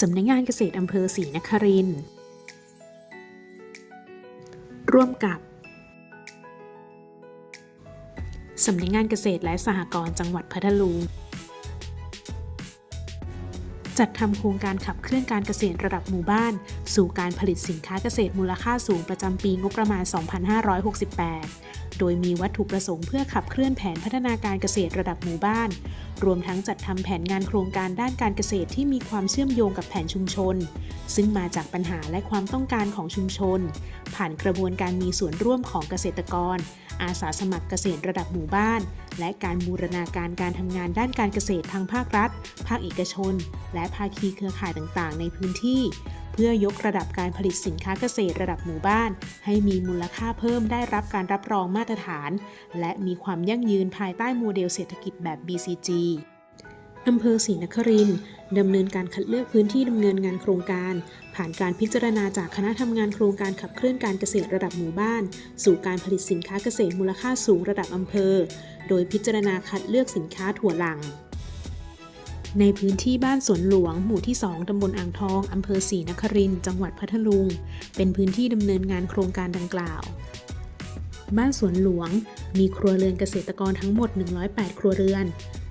สำนักงานเกษตรอำเภอศรีนครินร่วมกับสำนักงานเกษตรและสหกรณ์จังหวัดพัทลุง จัดทำโครงการขับเคลื่อนการเกษตรระดับหมู่บ้าน สู่การผลิตสินค้าเกษตรมูลค่าสูงประจำปีงบประมาณ 2568 โดยมีวัตถุประสงค์เพื่อขับเคลื่อนแผนพัฒนาการเกษตรระดับหมู่บ้าน รวมทั้งจัดทำแผนงานโครงการด้านการเกษตรที่มีความเชื่อมโยงกับแผนชุมชน ซึ่งมาจากปัญหาและความต้องการของชุมชน ผ่านกระบวนการมีส่วนร่วมของเกษตรกร อาสาสมัครเกษตรระดับหมู่บ้านและการบูรณาการการทำงานด้านการเกษตรทางภาครัฐ ภาคเอกชน และภาคีเครือข่ายต่างๆ ในพื้นที่ เพื่อยกระดับการผลิตสินค้าเกษตรระดับหมู่บ้าน ให้มีมูลค่าเพิ่มได้รับการรับรองมาตรฐาน และมีความยั่งยืนภายใต้โมเดลเศรษฐกิจแบบ BCG อำเภอศรีนครินดำเนินการคัดเลือกพื้นที่ดำเนินงานโครงการ ผ่านการพิจารณาจากคณะทำงานโครงการขับเคลื่อนการเกษตรระดับหมู่บ้าน สู่การผลิตสินค้าเกษตรมูลค่าสูงระดับอำเภอ โดยพิจารณาคัดเลือกสินค้าถั่วหลัง ในพื้นที่บ้านสวนหลวง หมู่ที่ 2 ตำบลอ่างทอง อำเภอศรีนครินจังหวัดพัทลุง เป็นพื้นที่ดำเนินงานโครงการดังกล่าวบ้านสวนหลวง มีครัวเรือนเกษตรกรทั้งหมด 108 ครัวเรือน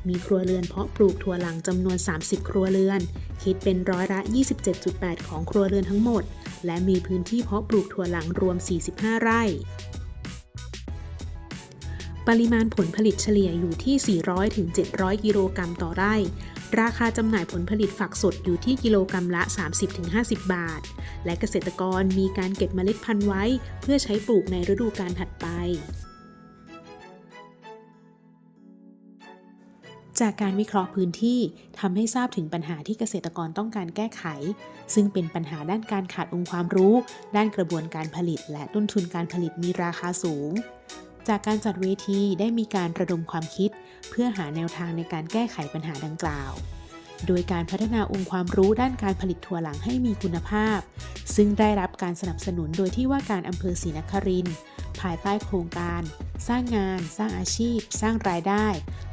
มีครัวเรือนเพาะปลูกถั่วหลังจำนวน 30 ครัวเรือน คิดเป็นร้อยละ 27.8 ของครัวเรือนทั้งหมด และมีพื้นที่เพาะปลูกถั่วหลังรวม 45 ไร่ ปริมาณผลผลิตเฉลี่ยอยู่ที่ 400-700 กิโลกรัมต่อไร่ ราคาจำหน่ายผลผลิตฝักสดอยู่ที่กิโลกรัมละ 30-50 บาท และเกษตรกรมีการเก็บเมล็ดพันธุ์ไว้ เพื่อใช้ปลูกในฤดูกาลถัดไป จากการวิเคราะห์พื้นที่ทำให้ทราบถึงปัญหาที่เกษตรกรต้องการแก้ไข ซึ่งเป็นปัญหาด้านการขาดองค์ความรู้ ด้านกระบวนการผลิต และต้นทุนการผลิตมีราคาสูง จากการจัดเวทีได้มีการระดมความคิด เพื่อหาแนวทางในการแก้ไขปัญหาดังกล่าว โดยการพัฒนาองค์ความรู้ด้านการผลิตถั่วหลังให้มีคุณภาพ ซึ่งได้รับการสนับสนุนโดยที่ว่าการอำเภอศรีนครินทร์ ภายใต้โครงการ สร้างงาน สร้างอาชีพ สร้างรายได้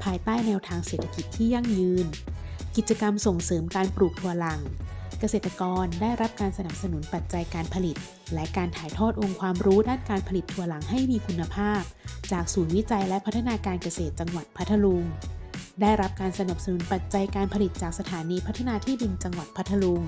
ภายใต้แนวทางเศรษฐกิจที่ยั่งยืน กิจกรรมส่งเสริมการปลูกถั่วหลัง เกษตรกรได้รับการสนับสนุนปัจจัยการผลิต และการถ่ายทอดองค์ความรู้ด้านการผลิตถั่วหลังให้มีคุณภาพ จากศูนย์วิจัยและพัฒนาการเกษตรจังหวัดพัทลุงได้รับการสนับสนุนปัจจัยการผลิตจากสถานีพัฒนาที่ดินจังหวัดพัทลุง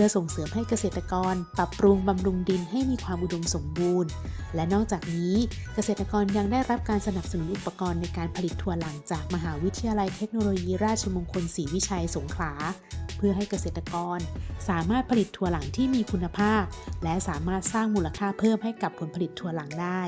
พื่อส่งเสริมให้เกษตรกร ปรับปรุงบำรุงดินให้มีความอุดมสมบูรณ์ และนอกจากนี้เกษตรกรยังได้รับการสนับสนุนอุปกรณ์ในการผลิตถั่วหลังจากมหาวิทยาลัยเทคโนโลยีราชมงคลศรีวิชัยสงขลาเพื่อให้เกษตรกร สามารถผลิตถั่วหลังที่มีคุณภาพ และสามารถสร้างมูลค่าเพิ่มให้กับผลผลิตถั่วหลังได้